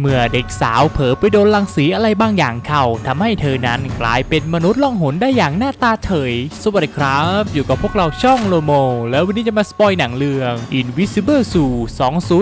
เมื่อเด็กสาวเผลอไปโดนรังสีอะไรบางอย่างเข้าทำให้เธอนั้นกลายเป็นมนุษย์ล่องหนได้อย่างหน้าตาเฉย สวัสดีครับ อยู่กับพวกเราช่องโลโม แล้ววันนี้จะมาสปอยหนังเรื่อง Invisible สู่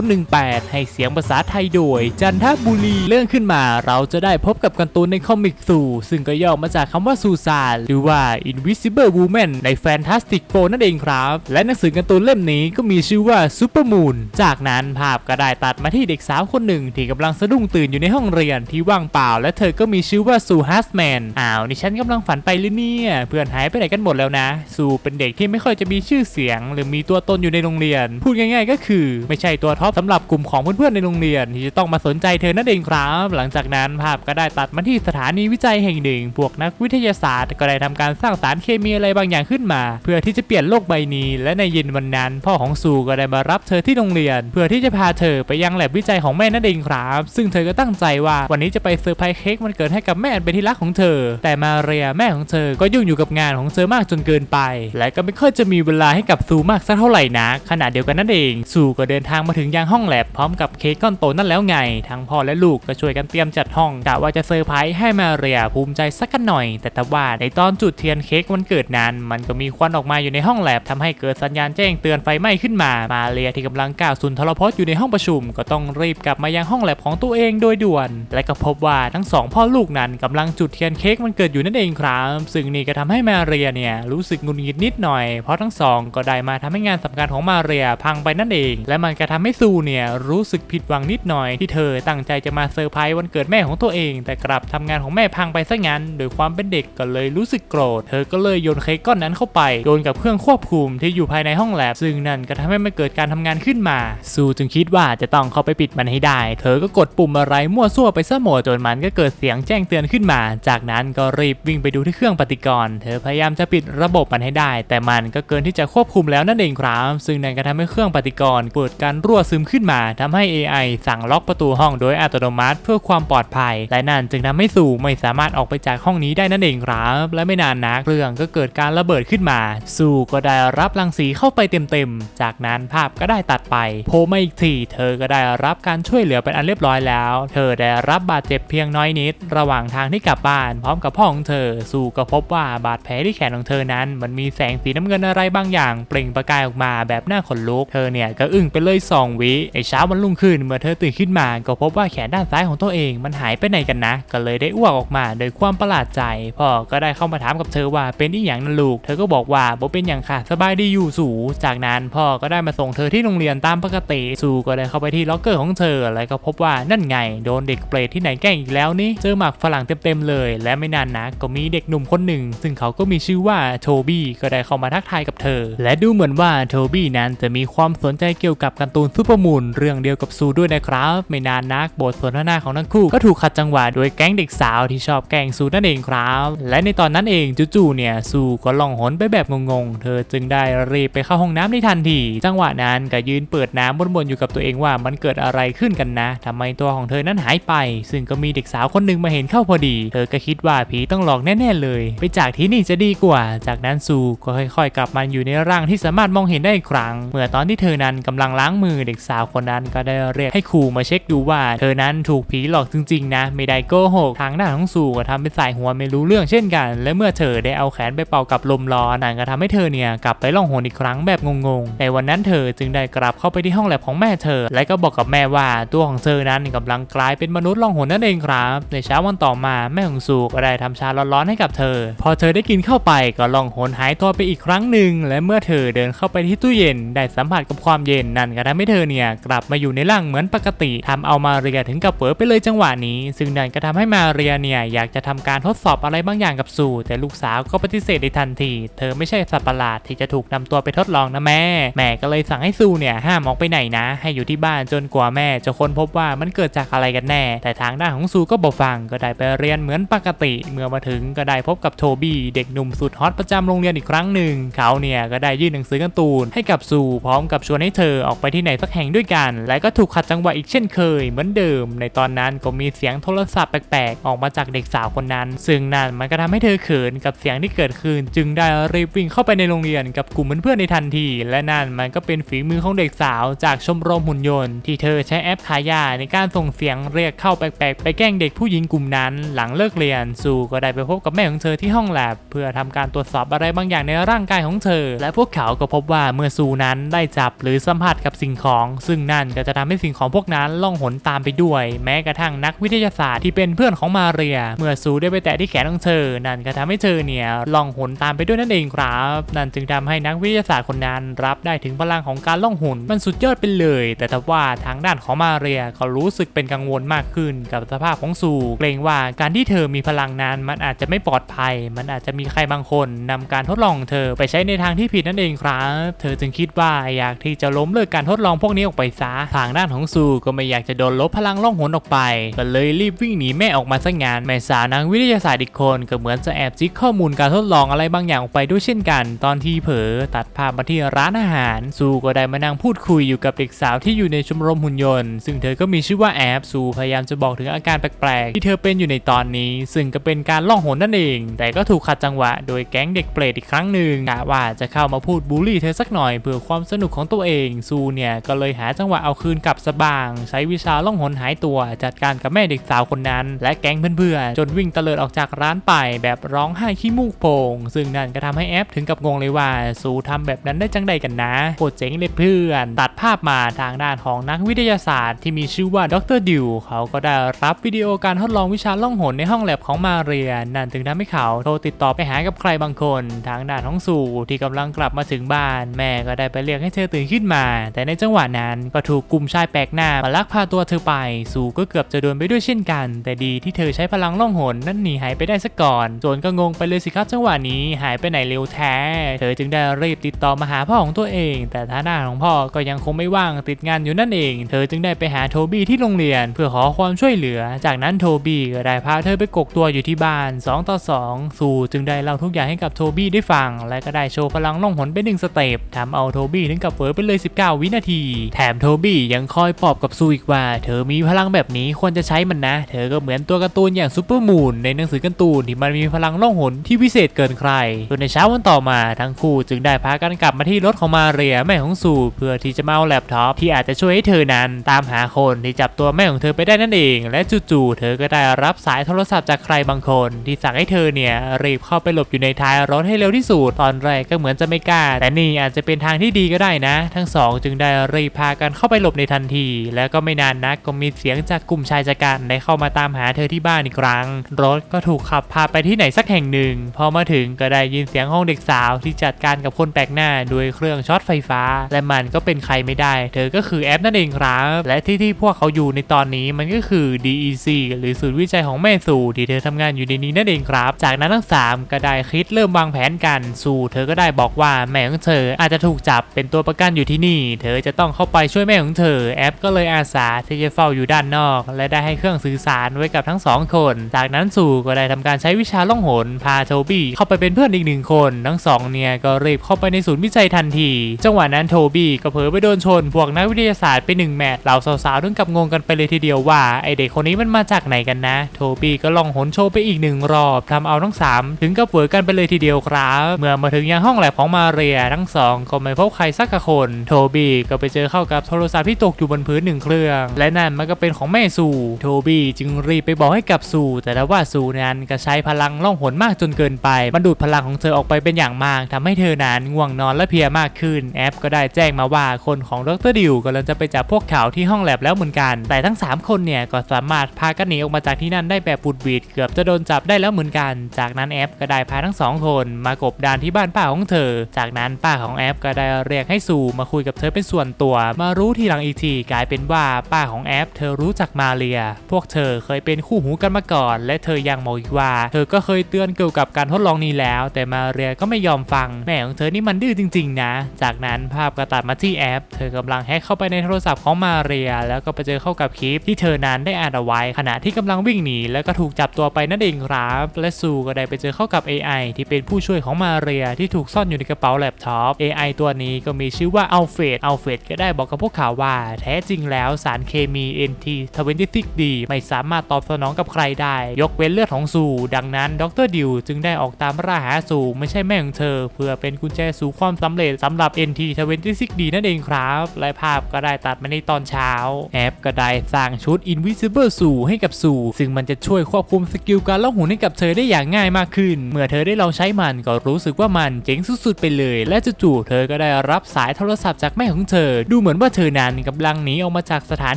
2018 ให้เสียงภาษาไทยโดย จันทบุรี เรื่องขึ้นมาเราจะได้พบกับการ์ตูนในคอมิกสูซึ่งก็ย่อมาจากคำว่าซูซานหรือว่า Invisible Woman ใน Fantastic Four นั่นเองครับ และหนังสือการ์ตูนเล่มนี้ก็มีชื่อว่า Super Moon จากนั้นภาพก็ได้ตัดมาที่เด็กสาวคนหนึ่งที่กำลังสะดุ้งตื่นอยู่ในห้องเรียนที่ว่างเปล่า และเธอก็มีชื่อว่าซูฮัสแมนอ้าวนี่ฉันกำลังฝันไปหรือเนี่ย เพื่อนหายไปไหนกันหมดแล้วนะ ซูเป็นเด็กที่ไม่ค่อยจะมีชื่อเสียง หรือมีตัวตนอยู่ในโรงเรียน พูดง่าย ๆ ก็คือ ไม่ใช่ตัวท็อปสำหรับกลุ่มของเพื่อนๆในโรงเรียน ที่จะต้องมาสนใจเธอนั่นเองครับ หลังจากนั้นภาพก็ได้ตัดมาที่สถานีวิจัยแห่งหนึ่ง พวกนักวิทยาศาสตร์ ก็ได้ทำการสร้างสารเคมีอะไรบางอย่างขึ้นมา เพื่อที่จะเปลี่ยนโลกใบนี้ และในเย็นวันนั้น พ่อของซูก็ได้มารับเธอที่โรงเรียน เพื่อที่จะพาเธอไปยังแลบวิจัยของแม่นั่นเองครับซึ่งเธอก็ตั้งใจว่าวันนี้จะไปเซอร์ไพรส์เค้กวันเกิดให้กับแม่อันเป็นที่รักของเธอ แต่มาเรียแม่ของเธอก็ยุ่งอยู่กับงานของเธอมากจนเกินไป และก็ไม่ค่อยจะมีเวลาให้กับซูมากสักเท่าไหร่นะขณะเดียวกันนั่นเองซูก็เดินทางมาถึงยังห้องแลบพร้อมกับเค้กก้อนโตนั่นแล้วไง ทั้งพ่อและลูกก็ช่วยกันเตรียมจัดห้องกะว่าจะเซอร์ไพรส์ให้มาเรียภูมิใจสักกันหน่อย แต่แต่ว่าในตอนจุดเทียนเค้กวันเกิดนั้นมันก็มีควันออกมาอยู่ในห้องแลบทำให้เกิดสัญญาณแจ้งเตือนไฟไหม้ขึ้นมามาเรียที่กำลังก้าวสุนทรพจน์อยู่ในห้องประชุม ก็ต้องรีบกลับมายังห้องแลบของตัวเองโดยด่วน และก็พบว่าทั้งสองพ่อลูกนั้นกำลังจุดเทียนเค้กวันเกิดอยู่นั่นเองครับ ซึ่งนี่ก็ทำให้มาเรียเนี่ยรู้สึกงุดหงิดนิดหน่อย เพราะทั้งสองก็ได้มาทำให้งานสำคัญของมาเรียพังไปนั่นเอง และมันก็ทำให้ซูเนี่ยรู้สึกผิดหวังนิดหน่อยที่เธอตั้งใจจะมาเซอร์ไพรส์วันเกิดแม่ของตัวเอง แต่กลับทำงานของแม่พังไปซะงั้น โดยความเป็นเด็กก็เลยรู้สึกโกรธ เธอก็เลยโยนเค้กก้อนนั้นเข้าไปโยนกับเครื่องควบคุมที่อยู่ภายในห้องแลบซึ่งนั่นก็ทำให้มันเกิดการทำงานขึ้นมาซูจึงคิดว่าจะต้องเข้าไปปิดมันให้ได้ เธอก็กดปุ่มอะไรมั่วซั่วไปซะหมดจนมันก็เกิดเสียงแจ้งเตือนขึ้นมา จากนั้นก็รีบวิ่งไปดูที่เครื่องปฏิกรณ์เธอพยายามจะปิดระบบมันให้ได้ แต่มันก็เกินที่จะควบคุมแล้วนั่นเองครับ ซึ่งนั่นก็ทำให้เครื่องปฏิกรณ์เกิดการรั่วซึมขึ้นมาทำให้ AI สั่งล็อกประตูห้องโดยอัตโนมัติ เพื่อความปลอดภัย และนั่นจึงทำให้สู่ไม่สามารถออกไปจากห้องนี้ได้นั่นเองครับ และไม่นานนักเรื่องก็เกิดการระเบิดขึ้นมา สู่ก็ได้รับรังสีเข้าไปเต็มๆจากนั้นภาพก็ได้ตัดไปโผล่มาอีกทีเธอก็ได้รับการช่วยเหลือเป็นอันเรียบร้อยแล้ว เธอได้รับบาดเจ็บเพียงน้อยนิด ระหว่างทางที่กลับบ้าน พร้อมกับพ่อของเธอ สู่ก็พบว่าบาดแผลที่แขนของเธอนั้น มันมีแสงสีน้ำเงินอะไรบางอย่าง เปล่งประกายออกมาแบบน่าขนลุก เธอเนี่ยก็อึ้งไปเลยสองวิไอเช้าวันรุ่งขึ้นเมื่อเธอตื่นขึ้นมาก็พบว่าแขนด้านซ้ายของตัวเองมันหายไปไหนกันนะ ก็เลยได้อ้วกออกมาโดยความประหลาดใจพ่อก็ได้เข้ามาถามกับเธอว่าเป็นอีหยังนั่นลูก เธอก็บอกว่าบ่เป็นอย่างค่ะสบายดีอยู่สูจากนั้นพ่อก็ได้มาส่งเธอที่โรงเรียนตามปกติ สู่ก็ได้เข้าไปที่ล็อกเกอร์ของเธอแล้วก็พบว่านั่นไง โดนเด็กเปรตที่ไหนแกล้งอีกแล้วนี่เจอหมากฝรั่งเต็มๆเลย และไม่นานนะก็มีเด็กหนุ่มคนหนึ่ง ซึ่งเขาก็มีชื่อว่าโทบี้ก็ได้เข้ามาทักทายกับเธอ และดูเหมือนว่าโทบี้นั้นจะมีความสนใจเกี่ยวกับการ์ตูนซูเปอร์มูนเรื่องเดียวกับซูด้วยนะครับ ไม่นานนักบทสนทนาของทั้งคู่ก็ถูกขัดจังหวะโดยแก๊งเด็กสาวที่ชอบแกล้งซูนั่นเองครับ และในตอนนั้นเองจู่ๆเนี่ยซูก็ล่องหนไปแบบงงๆ เธอจึงได้รีบไปเข้าห้องน้ำในทันที จังหวะนั้นก็ยืนเปิดน้ำบ่นๆอยู่กับตัวเองว่ามันเกิดอะไรขึ้นกันนะทำไมตัวของเธอนั้นหายไป ซึ่งก็มีเด็กสาวคนหนึ่งมาเห็นเข้าพอดี เธอก็คิดว่าผีต้องหลอกแน่ๆเลย ไปจากที่นี่จะดีกว่า จากนั้นซูก็ค่อยๆ กลับมาอยู่ในร่างที่สามารถมองเห็นได้อีกครั้ง เมื่อตอนที่เธอนั้นกำลังล้างมือเด็กสาวคนนั้นก็ได้เรียกให้ครูมาเช็คดูว่า เธอนั้นถูกผีหลอกจริงๆ นะ ไม่ได้โกหกทางด้าของซูก็ทำเป็นสายหัวไม่รู้เรื่องเช่นกัน และเมื่อเธอได้เอาแขนไปเป่ากับลมร้อนนั่นก็ทำให้เธอเนี่ยกลับไปล่องหนอีกครั้งแบบงงๆ ในวันนั้นเธอจึงได้กลับเข้าไปที่ห้องแลบของแม่เธอ และก็บอกกับแม่ว่าตัวของเธอนั้นกำลังกลายเป็นมนุษย์ล่องหนนั่นเองครับ ในเช้าวันต่อมาแม่ของซูก็ได้ทำชาร้อนๆให้กับเธอ พอเธอได้กินเข้าไปก็ล่องหนหายตัวไปอีกครั้งหนึ่ง และเมื่อเธอเดินเข้าไปที่ตู้เย็น ได้สัมผัสกับความเย็นนั่นก็ทำให้เธอเนี่ยกลับมาอยู่ในร่างเหมือนปกติทำเอามาเรียถึงกับเป๋อไปเลยจังหวะนี้ ซึ่งนั่นก็ทำให้มาเรียเนี่ยอยากจะทำการทดสอบอะไรบางอย่างกับซูแต่ลูกสาวก็ปฏิเสธในทันที เธอไม่ใช่สัตว์ประหลาดที่จะถูกนำตัวไปทดลองนะแม่ แม่ก็เลยสั่งให้ซูเนี่ยห้ามออกไปไหนนะ ให้อยู่ที่บ้านจนกว่าแม่จะค้นพบว่ามันเกิดจากอะไรกันแน่ แต่ทางด้านของซูก็บอกฟังก็ได้ไปเรียนเหมือนปกติ เมื่อมาถึงก็ได้พบกับโทบี้เด็กหนุ่มสุดฮอตประจำโรงเรียนอีกครั้งหนึ่ง เขาเนี่ยก็ได้ยื่นหนังสือการ์ตูนให้กับซูพร้อมกับชวนให้เธอออกไปที่ไหนสักแห่งด้วยกัน และก็ถูกขัดจังหวะอีกเช่นเคย เหมือนเดิม ในตอนนั้นก็มีเสียงโทรศัพท์แปลกๆ ออกมาจากเด็กสาวคนนั้น ซึ่งนั่นมันก็ทำให้เธอเขินกับเสียงที่เกิดขึ้น จึงได้รีบวิ่งเข้าไปในโรงเรียนกับกลุ่มเพื่อนๆในทันที และนั่นมันก็เป็นฝีมือของเด็กสาวจากชมรมหุ่นยนต์ ที่เธอใช้แอปขายยาในการการส่งเสียงเรียกเข้าแปลกๆ ไปแกล้งเด็กผู้หญิงกลุ่มนั้น หลังเลิกเรียนซูก็ได้ไปพบกับแม่ของเธอที่ห้องแลบเพื่อทำการตรวจสอบอะไรบางอย่างในร่างกายของเธอ และพวกเขาก็พบว่าเมื่อซูนั้นได้จับหรือสัมผัสกับสิ่งของ ซึ่งนั่นก็จะทำให้สิ่งของพวกนั้นล่องหนตามไปด้วย แม้กระทั่งนักวิทยาศาสตร์ที่เป็นเพื่อนของมาเรีย เมื่อซูได้ไปแตะที่แขนของเธอ นั่นก็ทำให้เธอเนี่ยล่องหนตามไปด้วยนั่นเองครับ นั่นจึงทำให้นักวิทยาศาสตร์คนนั้นรับได้ถึงพลังของการล่องหนมันสุดยอดไปเลย แต่ถ้าว่าทางด้านของมาเรียก็รูู้้สึกเป็นกังวลมากขึ้นกับสภาพของซูเกรงว่าการที่เธอมีพลังนั้นมันอาจจะไม่ปลอดภัย มันอาจจะมีใครบางคนนำการทดลองของเธอไปใช้ในทางที่ผิดนั่นเองครับ เธอจึงคิดว่าอยากที่จะล้มเลิกการทดลองพวกนี้ออกไปซะทางด้านของซูก็ไม่อยากจะโดนลบพลังล่องหนออกไปก็เลยรีบวิ่งหนีแม่ออกมาซะงานแม่สาวนักวิทยาศาสตร์อีกคนก็เหมือนจะแอบจิกข้อมูลการทดลองอะไรบางอย่างออกไปด้วยเช่นกัน ตอนที่เผลอตัดภาพมาที่ร้านอาหารซูก็ได้มานั่งพูดคุยอยู่กับเด็กสาวที่อยู่ในชมรมหุ่นยนต์ ซึ่งเธอก็มีชื่อว่าแอบซูพยายามจะบอกถึงอาการแปลกๆ ที่เธอเป็นอยู่ในตอนนี้ ซึ่งก็เป็นการล่องหนนั่นเอง แต่ก็ถูกขัดจังหวะ โดยแก๊งเด็กเปรตอีกครั้งหนึ่งกะว่าจะเข้ามาพูดบูลลี่เธอสักหน่อยเพื่อความสนุกของตัวเอง ซูเนี่ยก็เลยหาจังหวะเอาคืนกลับสบาง ใช้วิชาล่องหนหายตัว จัดการกับแม่เด็กสาวคนนั้น และแก๊งเพื่อนๆจนวิ่งเตลิดออกจากร้านไป แบบร้องไห้ขี้มูกโป่งซึ่งนั่นก็ทำให้แอปถึงกับงงเลยว่าซูทำแบบนั้นได้จังใดกันนะโคตรเจ๋งเลยเพื่อน ตัดภาพมาทางด้านของนักวิทยาศาสตร์ที่มีชื่อว่าดรดิวเขาก็ได้รับวิดีโอการทดลองวิชาล่องหนในห้องแลบของมาเรียนั่นจึงทำให้เขาโทรติดต่อไปหากับใครบางคนทางด้านของซูที่กำลังกลับมาถึงบ้าน แม่ก็ได้ไปเรียกให้เธอตื่นขึ้นมา แต่ในจังหวะนั้นก็ถูกกลุ่มชายแปลกหน้ามาลักพาตัวเธอไปซูก็เกือบจะโดนไปด้วยเช่นกัน แต่ดีที่เธอใช้พลังล่องหนนั่นหนีหายไปได้ซะก่อนโจนก็งงไปเลยสิครับจังหวะนี้หายไปไหนเร็วแท้ เธอจึงได้รีบติดต่อมาหาพ่อของตัวเอง แต่ท่าหน้าของพ่อก็ยังคงไม่ว่างติดงานอยู่นั่นเอง เธอจึงได้ไปหาโทบี้ที่โรงเรียนเพื่อขอความช่วยเหลือ จากนั้นโทบี้ก็ได้พาเธอไปกกตัวอยู่ที่บ้าน 2 ต่อ 2 ซูจึงได้เล่าทุกอย่างให้กับโทบี้ได้ฟัง และก็ได้โชว์พลังล่องหนไปหนึ่งสเต็ปทำเอาโทบี้ถึงกับเฟอไปเลย 19 วินาที แถมโทบี้ยังคอยปลอบกับซูอีกว่า เธอมีพลังแบบนี้ควรจะใช้มันนะ เธอก็เหมือนตัวการ์ตูนอย่างซูเปอร์มูนในหนังสือการ์ตูนที่มันมีพลังล่องหนที่พิเศษเกินใครจนในเช้าวันต่อมาทั้งคู่จึงได้พากันกลับมาที่รถของมาเรียแม่ของซูเพื่อที่จะมาเอาแล็ปท็อปที่อาจจะช่วยให้เธอนั้นตามหาคนที่จับตัวแม่ของเธอไปได้นั่นเอง และจู่ๆเธอก็ได้รับสายโทรศัพท์จากใครบางคน ที่สั่งให้เธอเนี่ยรีบเข้าไปหลบอยู่ในท้ายรถให้เร็วที่สุดตอนแรกก็เหมือนจะไม่กล้า แต่นี่อาจจะเป็นทางที่ดีก็ได้นะ ทั้งสองจึงได้รีบพากันเข้าไปหลบในทันที แล้วก็ไม่นานนักก็มีเสียงจากกลุ่มชายจัดการได้เข้ามาตามหาเธอที่บ้านอีกครั้ง รถก็ถูกขับพาไปที่ไหนสักแห่งหนึ่ง พอมาถึงก็ได้ยินเสียงห้องเด็กสาวที่จัดการกับคนแปลกหน้าด้วยเครื่องช็อตไฟฟ้า และมันก็เป็นใครไม่ได้ เธอก็คือแอปนั่นเองครับ และที่ที่พวกเขาอยู่ในตอนนี้มันก็คือ DEC หรือศูนย์วิจัยของแม่สู่ที่เธอทำงานอยู่ในนี้นั่นเองครับ จากนั้นทั้งสามก็ได้คิดเริ่มวางแผนกันสู่เธอก็ได้บอกว่าแม่ของเธออาจจะถูกจับเป็นตัวประกันอยู่ที่นี่ เธอจะต้องเข้าไปช่วยแม่ของเธอแอปก็เลยอาสาที่จะเฝ้าอยู่ด้านนอก และได้ให้เครื่องสื่อสารไว้กับทั้งสองคน จากนั้นสู่ก็ได้ทำการใช้วิชาล่องหนพาโทบี้เข้าไปเป็นเพื่อนอีกหนึ่งคน ทั้งสองเนี่ยก็รีบเข้าไปในศูนย์วิจัยทันที จังหวะนั้นโทบี้ก็เผลอไปโดนชนพวกนักวิทยาศาสตร์ไปหนึ่งแมตช์เหล่าสาวๆถึงกับงงกันไปเลยทีเดียวว่าไอเด็กคนนี้มันมาจากไหนกันนะ โทบี้ก็ลองหนโชว์ไปอีกหนึ่งรอบทำเอาทั้งสามถึงกับเวอร์กันไปเลยทีเดียวครับ เมื่อมาถึงยังห้องแลบของมาเรียทั้งสองก็ไม่พบใครสักคน โทบี้ก็ไปเจอเข้ากับโทรศัพท์ที่ตกอยู่บนพื้นหนึ่งเครื่อง และนั่นมันก็เป็นของแม่สู่ โทบี้จึงรีบไปบอกให้กับสู่ แต่ว่าสู่นั้นก็ใช้พลังล่องหนมากจนเกินไป มันดูดพลังของเธอออกไปเป็นอย่างมากทำให้เธอนั้นง่วงนอนและเพลียมากขึ้น แอปก็ได้แจ้งมาว่าคนของดรดิวกำลังจะไปจับพวกเขาที่ห้องแลบแล้วเหมือนกันแต่ทั้ง 3 คนเนี่ยก็สามารถพากันหนีออกมาจากที่นั่นได้แบบปุดบีดเกือบจะโดนจับได้แล้วเหมือนกัน จากนั้นแอปก็ได้พาทั้งสองคนมากบดานที่บ้านป้าของเธอ จากนั้นป้าของแอปก็ได้เรียกให้สู่มาคุยกับเธอเป็นส่วนตัว มารู้ทีหลังอีกทีกลายเป็นว่าป้าของแอป เธอรู้จักมาเรีย พวกเธอเคยเป็นคู่หูกันมาก่อน และเธอยังบอกอีกว่า เธอก็เคยเตือนเกี่ยวกับการทดลองนี้แล้ว แต่มาเรียก็ไม่ยอมฟัง แม่ของเธอนี่มันดื้อจริง ๆ นะ จากนั้นภาพก็ตัดมาที่แอป เธอกำลังแฮกเข้าไปในโทรศัพท์ของมาเรีย แล้วก็ไปเจอเข้ากับคลิปที่เธอนั้นได้อ่านเอาไว้ ขณะที่กำลังวิ่งหนีแล้วก็ถูกจับตัวไปนั่นเองครับและซูก็ได้ไปเจอเข้ากับ AI ที่เป็นผู้ช่วยของมาเรียที่ถูกซ่อนอยู่ในกระเป๋าแล็ปท็อป AI ตัวนี้ก็มีชื่อว่าอัลเฟดอัลเฟดก็ได้บอกกับพวกเขาว่า แท้จริงแล้วสารเคมี NT 26D ไม่สามารถตอบสนองกับใครได้ ยกเว้นเลือดของซู ดังนั้นดรดิวจึงได้ออกตามล่าหาซูไม่ใช่แม่ของเธอ เพื่อเป็นกุญแจสู่ความสำเร็จสำหรับ NT 26D นั่นเองครับ และภาพก็ได้ตัดมาในตอนเช้าแอปก็ก็ได้สร้างชุด Invisible สู่ให้กับสู่ ซึ่งมันจะช่วยควบคุมสกิลการล่องหนให้กับเธอได้อย่างง่ายมากขึ้น เมื่อเธอได้ลองใช้มันก็รู้สึกว่ามันเจ๋งสุดๆไปเลย และจู่ๆเธอก็ได้รับสายโทรศัพท์จากแม่ของเธอ ดูเหมือนว่าเธอนั้นกำลังหนีออกมาจากสถาน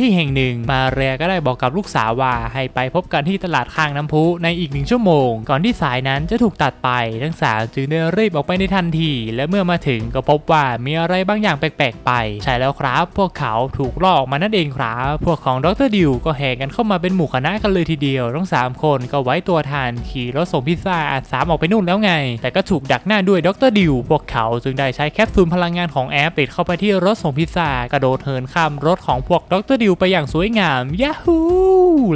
ที่แห่งหนึ่ง มาเรียก็ได้บอกกับลูกสาวว่าให้ไปพบกันที่ตลาดข้างน้ำพุในอีกหนึ่งชั่วโมง ก่อนที่สายนั้นจะถูกตัดไปทั้งสาวจึงได้รีบออกไปในทันที และเมื่อมาถึงก็พบว่ามีอะไรบางอย่างแปลกๆไป ใช่แล้วครับ พวกเขาถูกล่อออกมานั่นเองครับพวกของดรดิวก็แห่กันเข้ามาเป็นหมู่คณะกันเลยทีเดียว ทั้งสามคนก็ไว้ตัวทานขี่รถส่งพิซซ่าอาสามออกไปนู่นแล้วไง แต่ก็ถูกดักหน้าด้วยดรดิวพวกเขาจึงได้ใช้แคปซูลพลังงานของแอปติดเข้าไปที่รถส่งพิซซ่ากระโดดเหินข้ามรถของพวกดรดิวไปอย่างสวยงามยาฮู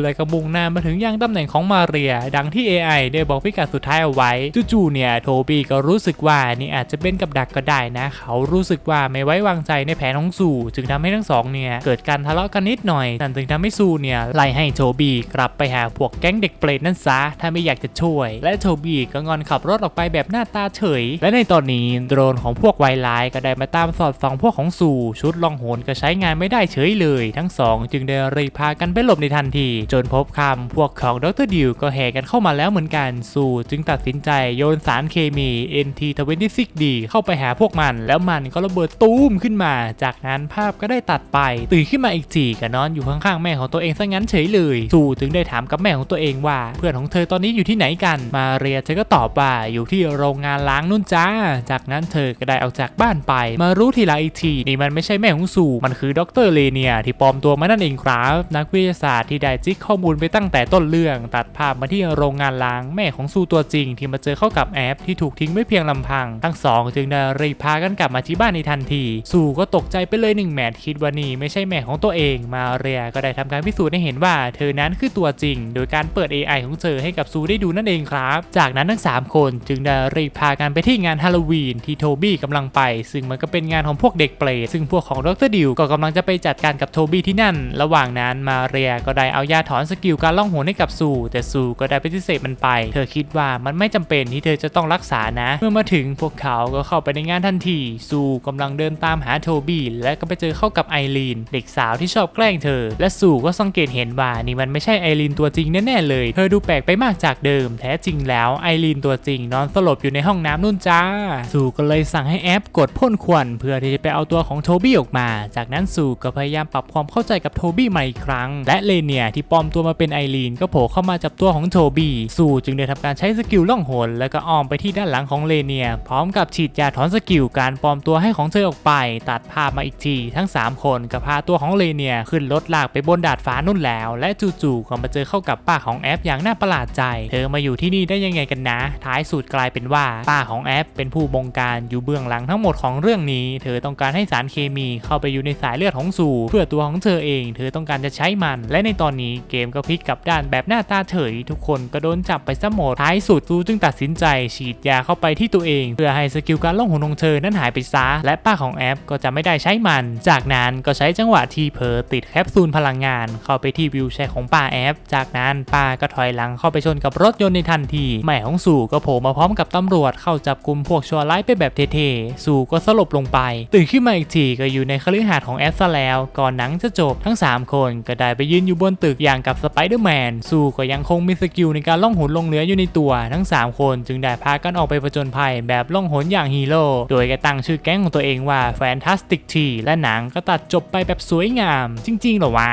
และก็มุ่งหน้ามาถึงยังตำแหน่งของมาเรีย ดังที่ AI ได้บอกพิกัดสุดท้ายเอาไว้จู่ๆเนี่ยโทบี้ก็รู้สึกว่านี่อาจจะเป็นกับดักก็ได้นะ เขารู้สึกว่าไม่ไว้วางใจในแผนของซูจึงทำให้ทั้งสองเนี่ยเกิดการทะเลาะกันนิดหน่อยนั่นจึงทำให้ซูเนี่ยไล่ให้โทบี้กลับไปหาพวกแก๊งเด็กเปรตนั่นซะถ้าไม่อยากจะช่วย และโทบี้ก็งอนขับรถออกไปแบบหน้าตาเฉย และในตอนนี้โดรนของพวกไวไลก็ได้มาตามสอดส่องพวกของซูชุดลองโหนก็ใช้งานไม่ได้เฉยเลย ทั้งสองจึงได้รีพากันไปหลบในทันที จนพบคำพวกของดรดิวก็แห่กันเข้ามาแล้วเหมือนกันซูจึงตัดสินใจโยนสารเคมี NT26D เข้าไปหาพวกมัน แล้วมันก็ระเบิดตูมขึ้นมา จากนั้นภาพก็ได้ตัดไป ตื่นขึ้นมาอีกทีก็นอนอยู่ข้างๆแม่ของตัวเองซะงั้นเฉยเลยซูจึงได้ถามกับแม่ของตัวเองว่า เพื่อนของเธอตอนนี้อยู่ที่ไหนกันมาเรียเธอก็ตอบว่าอยู่ที่โรงงานล้างนุ่นจ้า จากนั้นเธอก็ได้ออกจากบ้านไป มารู้ทีหลังอีกทีนี่มันไม่ใช่แม่ของซูมันคือดรเลเนียที่ปลอมตัวมานั่นเองครับ นักวิทยาศาสตร์ที่ได้จิกข้อมูลไปตั้งแต่ต้นเรื่อง ตัดภาพมาที่โรงงานล้างแม่ของซูตัวจริง ที่มาเจอเข้ากับแอปที่ถูกทิ้งไว้เพียงลำพัง ทั้งสองจึงได้รีพากันกลับมาที่บ้านในทันทีซูก็ตกใจไปเลยหนึ่งแมทคิดว่านี่ไม่ใช่แม่ของตัวเองมาเรียก็ได้ทำการพิสูจน์ให้เห็นว่าเธอนั้นคือตัวจริง โดยการเปิด AI ของเธอให้กับซูได้ดูนั่นเองครับ จากนั้นทั้ง 3 คนจึงได้รีบพากันไปที่งานฮาโลวีนที่โทบี้กำลังไป ซึ่งมันก็เป็นงานของพวกเด็กเปรตซึ่งพวกของดรดิวก็กำลังจะไปจัดการกับโทบี้ที่นั่น ระหว่างนั้นมาเรียก็ได้เอายาถอนสกิลการล่องหนให้กับซูแต่ซูก็ได้ปฏิเสธมันไป เธอคิดว่ามันไม่จำเป็นที่เธอจะต้องรักษานะ เมื่อมาถึงพวกเขาก็เข้าไปในงานทันทีซูกำลังเดินตามหาโทบี้และก็ไปเจอเข้ากับไอรีนเด็กสาวที่ชอบแกล้งเธอ และซูก็สังเกตเห็นว่านี่มันไม่ใช่ไอรีนตัวจริงแน่ๆเลย เธอดูแปลกไปมากจากเดิม แท้จริงแล้วไอรีนตัวจริง นอนสลบอยู่ในห้องน้ำนู่นจ้าซูก็เลยสั่งให้แอปกดพ่นควันเพื่อที่จะไปเอาตัวของโทบี้ออกมา จากนั้นซูก็พยายามปรับความเข้าใจกับโทบี้ใหม่อีกครั้ง และเลเนียที่ปลอมตัวมาเป็นไอรีนก็โผล่เข้ามาจับตัวของโทบี้ซูจึงได้ทำการใช้สกิลล่องหนแล้วก็อ้อมไปที่ด้านหลังของเลเนีย พร้อมกับฉีดยาถอนสกิลการปลอมตัวให้ของเธอออกไป ตัดภาพมาอีกที ทั้ง 3 คนก็พาตัวของเลเนียขึ้นรถลากไปบนดาดฟ้านู่นแล้ว และจู่ๆก็มาเจอเข้ากับป้าของแอปอย่างน่าประหลาดใจ เธอมาอยู่ที่นี่ได้ยังไงกันนะ ท้ายสุดกลายเป็นว่าป้าของแอปเป็นผู้บงการอยู่เบื้องหลังทั้งหมดของเรื่องนี้ เธอต้องการให้สารเคมีเข้าไปอยู่ในสายเลือดของสูเพื่อตัวของเธอเอง เธอต้องการจะใช้มัน และในตอนนี้เกมก็พลิกกลับด้านแบบหน้าตาเฉย ทุกคนก็โดนจับไปซะหมดท้ายสุดซูจึงตัดสินใจฉีดยาเข้าไปที่ตัวเอง เพื่อให้สกิลการล่องหนของเธอนั้นหายไปซะและป้าของแอปก็จะไม่ได้ใช้มัน จากนั้นก็ใช้จังหวะที่เผลอติดแคปซูลพลังงาน เข้าไปที่วิวแชร์ของป้าแอปจากนั้นป้าก็ถอยหลังเข้าไปชนกับรถยนต์ในทันทีแม่ของสู่ก็โผล่มาพร้อมกับตำรวจเข้าจับกลุ่มพวกชัวร้ายไปแบบเท่ๆ สู่ก็สลบลงไป ตื่นขึ้นมาอีกทีก็อยู่ในคฤหาสน์ของแอปซะแล้ว ก่อนหนังจะจบทั้ง 3 คนก็ได้ไปยืนอยู่บนตึกอย่างกับสไปเดอร์แมน สู่ก็ยังคงมีสกิลในการล่องหนลงเหลืออยู่ในตัว ทั้ง 3 คนจึงได้พากันออกไปผจญภัยแบบล่องหนอย่างฮีโร่ โดยก็ตั้งชื่อแก๊งของตัวเองว่า Fantastic T และหนังก็ตัดจบไปแบบสวยงามจริงจริงเหรอวะ